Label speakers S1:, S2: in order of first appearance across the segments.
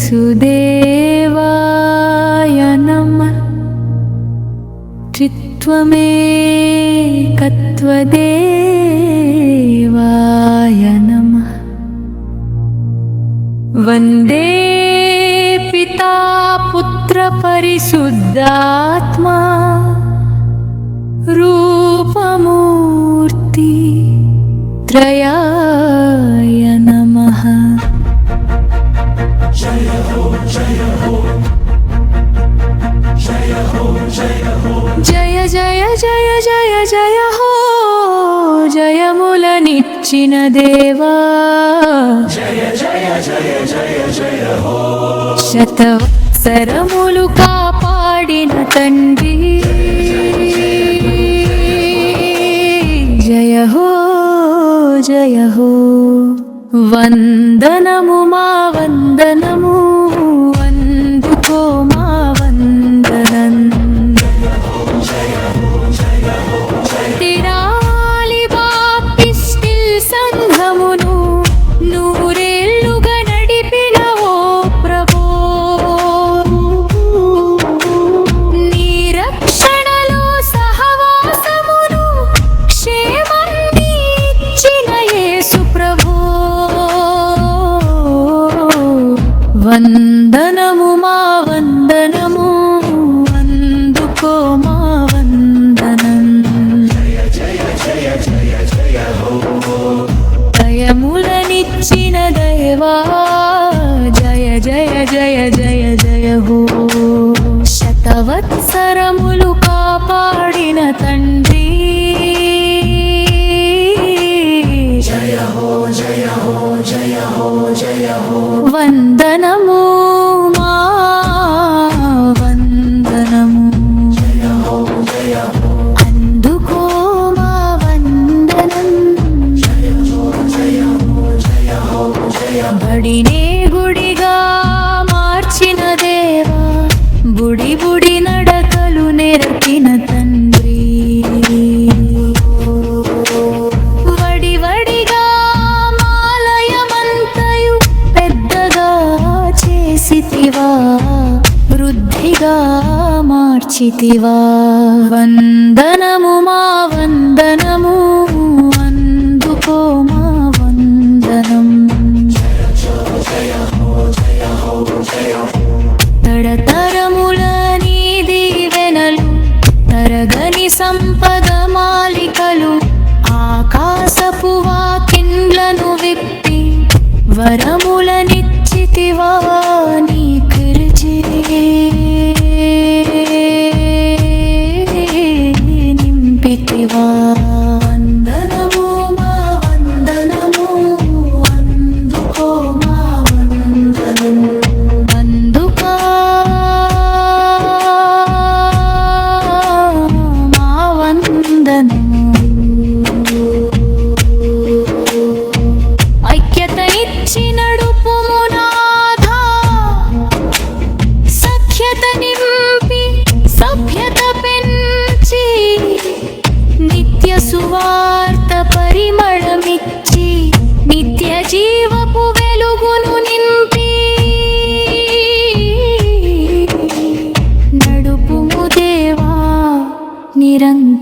S1: सुदेवायनम् त्रित्वमेकत्वदेवायनम् वन्दे पिता पुत्रपरिशुद्धात्मा रूपमूर्ति। రుద్రయాయ నమ. జయ హో జయ హో జయ హో జయ హో. జయ జయ దేవా. జయ కాపాడిన తండ్రి. వందనము వందనము మా వందనము అందుకో మా వందనం. దయములనిచ్చిన దైవా జయ జయ జయ జయ జయ హో. శతవత్సరములు కాపాడిన తండ్రి వందనము మా వందనము. అందుకో మా వందనం. బడినే వృద్ధిగా మార్చితివా వందనము మా వందనము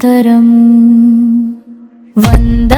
S1: నడుపుము దేవా నిరంతరం వంద